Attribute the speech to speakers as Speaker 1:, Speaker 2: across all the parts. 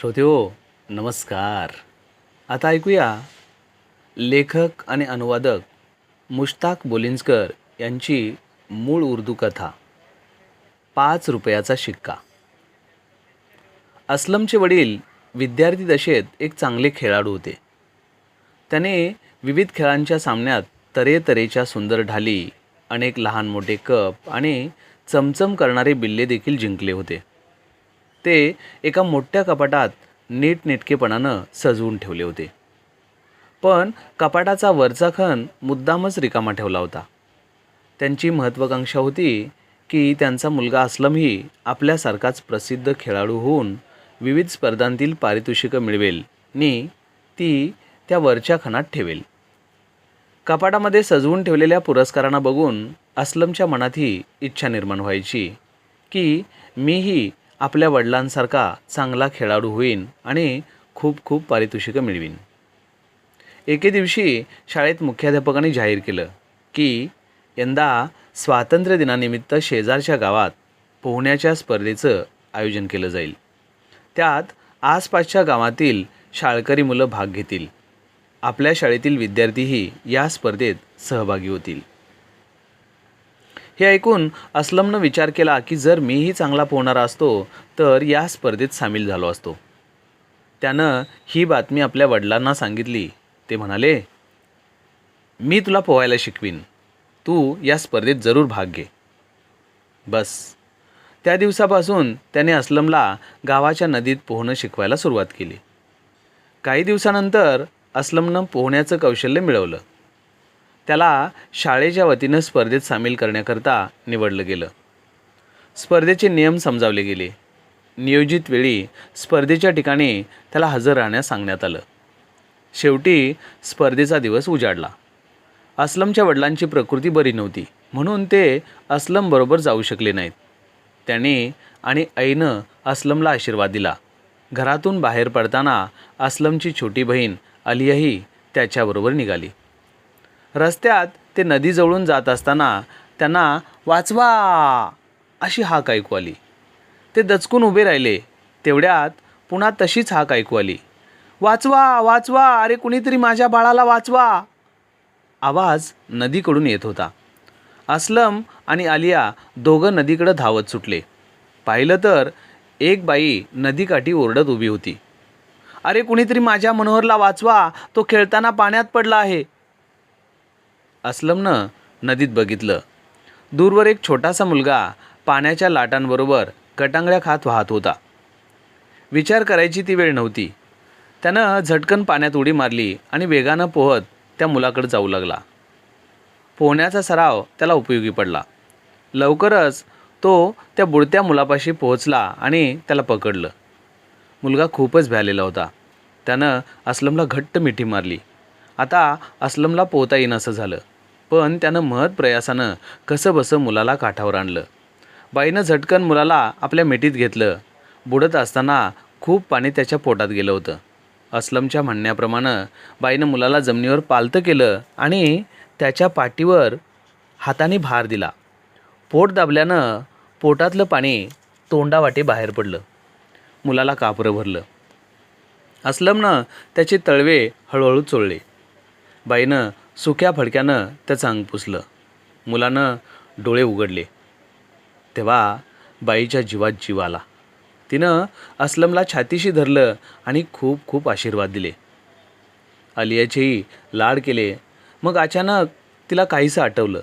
Speaker 1: श्रोते नमस्कार. आता ऐकूया लेखक आणि अनुवादक मुश्ताक बोलिंजकर यांची मूळ उर्दू कथा पाच रुपयाचा शिक्का. असलमचे वडील विद्यार्थी दशेत एक चांगले खेळाडू होते. त्याने विविध खेळांच्या सामन्यात तऱ्हेतऱ्हेच्या सुंदर ढाली अनेक लहान मोठे कप आणि चमचम करणारे बिल्ले देखील जिंकले होते. ते एका मोठ्या कपाटात नीटनेटकेपणानं सजवून ठेवले होते. पण कपाटाचा वरचा खण मुद्दामच रिकामा ठेवला होता. त्यांची महत्त्वाकांक्षा होती की त्यांचा मुलगा असलमही आपल्यासारखाच प्रसिद्ध खेळाडू होऊन विविध स्पर्धांतील पारितोषिकं मिळवेल नि ती त्या वरच्या खणात ठेवेल. कपाटामध्ये सजवून ठेवलेल्या पुरस्कारांना बघून असलमच्या मनातही इच्छा निर्माण व्हायची की मीही आपल्या वडिलांसारखा चांगला खेळाडू होईन आणि खूप खूप पारितोषिकं मिळवीन. एके दिवशी शाळेत मुख्याध्यापकांनी जाहीर केलं की यंदा स्वातंत्र्य दिनानिमित्त शेजारच्या गावात पोहण्याच्या स्पर्धेचं आयोजन केलं जाईल. त्यात आसपासच्या गावातील शाळकरी मुलं भाग घेतील. आपल्या शाळेतील विद्यार्थीही या स्पर्धेत सहभागी होतील. हे ऐकून असलमनं विचार केला की जर मीही चांगला पोहणारा असतो तर या स्पर्धेत सामील झालो असतो. त्यानं ही बातमी आपल्या वडिलांना सांगितली. ते म्हणाले मी तुला पोहायला शिकवीन. तू या स्पर्धेत जरूर भाग घे. बस. त्या दिवसापासून त्याने असलमला गावाच्या नदीत पोहणं शिकवायला सुरुवात केली. काही दिवसानंतर असलमनं पोहण्याचं कौशल्य मिळवलं. त्याला शाळेच्या वतीनं स्पर्धेत सामील करण्याकरता निवडलं गेलं. स्पर्धेचे नियम समजावले गेले. नियोजित वेळी स्पर्धेच्या ठिकाणी त्याला हजर राहण्यास सांगण्यात आलं. शेवटी स्पर्धेचा दिवस उजाडला. असलमच्या वडिलांची प्रकृती बरी नव्हती म्हणून ते असलमबरोबर जाऊ शकले नाहीत. त्याने आणि ऐनं असलमला आशीर्वाद दिला. घरातून बाहेर पडताना असलमची छोटी बहीण अलियाही त्याच्याबरोबर निघाली. रस्त्यात ते नदीजवळून जात असताना त्यांना वाचवा! अशी हाक ऐकू आली. ते दचकून उभे राहिले. तेवढ्यात पुन्हा तशीच हाक ऐकू आली. वाचवा वाचवा! अरे कुणीतरी माझ्या बाळाला वाचवा! आवाज नदीकडून येत होता. असलम आणि आलिया दोघं नदीकडं धावत सुटले. पाहिलं तर एक बाई नदीकाठी ओरडत उभी होती. अरे कुणीतरी माझ्या मनोहरला वाचवा. तो खेळताना पाण्यात पडला आहे. असलमनं नदीत बघितलं. दूरवर एक छोटासा मुलगा पाण्याच्या लाटांबरोबर कटांगळ्या खात वाहत होता. विचार करायची ती वेळ नव्हती. त्यानं झटकन पाण्यात उडी मारली आणि वेगानं पोहत त्या मुलाकडे जाऊ लागला. पोहण्याचा सराव त्याला उपयोगी पडला. लवकरच तो त्या बुडत्या मुलापाशी पोहोचला आणि त्याला पकडलं. मुलगा खूपच भ्यालेला होता. त्यानं असलमला घट्ट मिठी मारली. आता असलमला पोहता येईनसं झालं. पण त्यानं महत प्रयासानं कसं बसं मुलाला काठावर आणलं? बाईनं झटकन मुलाला आपल्या मिठीत घेतलं. बुडत असताना खूप पाणी त्याच्या पोटात गेलं होतं. असलमच्या म्हणण्याप्रमाणे बाईनं मुलाला जमिनीवर पालतं केलं आणि त्याच्या पाठीवर हाताने भार दिला. पोट दाबल्यानं पोटातलं पाणी तोंडावाटे बाहेर पडलं. मुलाला कापरं भरलं. असलमनं त्याचे तळवे हळूहळू चोळले. बाईनं सुक्या फडक्यानं त्याचं अंग पुसलं. मुलानं डोळे उघडले. तेव्हा बाईच्या जीवात जीव आला. तिनं असलमला छातीशी धरलं आणि खूप खूप आशीर्वाद दिले. आलियाचेही लाड केले. मग अचानक तिला काहीसं आठवलं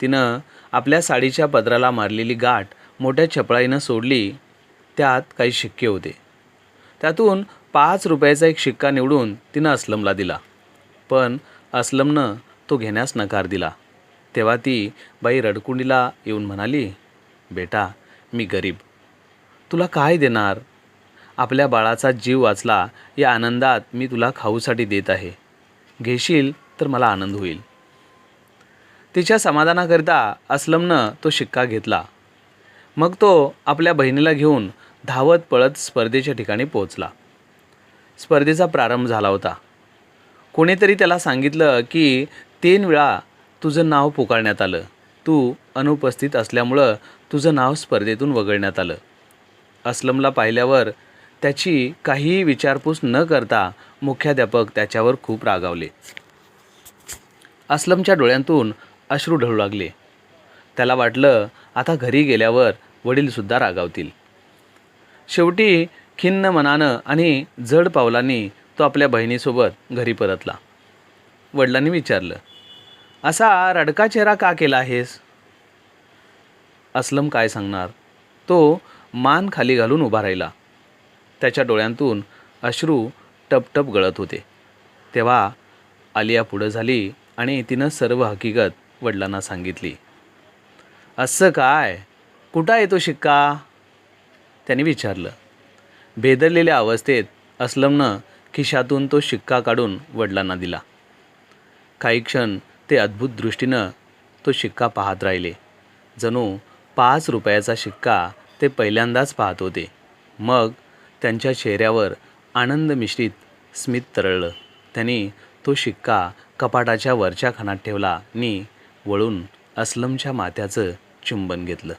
Speaker 1: तिनं आपल्या साडीच्या पदराला मारलेली गाठ मोठ्या छपळाईनं सोडली. त्यात काही शिक्के होते. त्यातून पाच रुपयाचा एक शिक्का निवडून तिनं असलमला दिला. पण असलमनं तो घेण्यास नकार दिला. तेव्हा ती बाई रडकुंडीला येऊन म्हणाली बेटा मी गरीब. तुला काय देणार? आपल्या बाळाचा जीव वाचला या आनंदात मी तुला खाऊसाठी देत आहे. घेशील तर मला आनंद होईल. तिच्या समाधानाकरिता असलमनं तो शिक्का घेतला. मग तो आपल्या बहिणीला घेऊन धावत पळत स्पर्धेच्या ठिकाणी पोहोचला. स्पर्धेचा प्रारंभ झाला होता. कोणीतरी त्याला सांगितलं की तीन वेळा तुझं नाव पुकारण्यात आलं. तू अनुपस्थित असल्यामुळं तुझं नाव स्पर्धेतून वगळण्यात आलं. असलमला पाहिल्यावर त्याची काहीही विचारपूस न करता मुख्याध्यापक त्याच्यावर खूप रागावले. असलमच्या डोळ्यांतून अश्रू ढळू लागले. त्याला वाटलं आता घरी गेल्यावर वडीलसुद्धा रागावतील. शेवटी खिन्न मनानं आणि जड पावलांनी तो आपल्या बहिणीसोबत घरी परतला. वडिलांनी विचारलं असा रडका चेहरा का केला आहेस? असलम काय सांगणार? तो मान खाली घालून उभा राहिला. त्याच्या डोळ्यांतून अश्रू टपटप गळत होते. तेव्हा आलिया पुढं झाली आणि तिनं सर्व हकीकत वडिलांना सांगितली. असं काय? कुठं आहे तो शिक्का? त्याने विचारलं. भेदरलेल्या अवस्थेत असलमनं खिशातून तो शिक्का काढून वडिलांना दिला. काही क्षण ते अद्भुत दृष्टीनं तो शिक्का पाहत राहिले. जणू पाच रुपयाचा शिक्का ते पहिल्यांदाच पाहत होते. मग त्यांच्या चेहऱ्यावर आनंद मिश्रित स्मित तरळलं. त्यांनी तो शिक्का कपाटाच्या वरच्या खानात ठेवला आणि वळून असलमच्या माथ्याचं चुंबन घेतलं.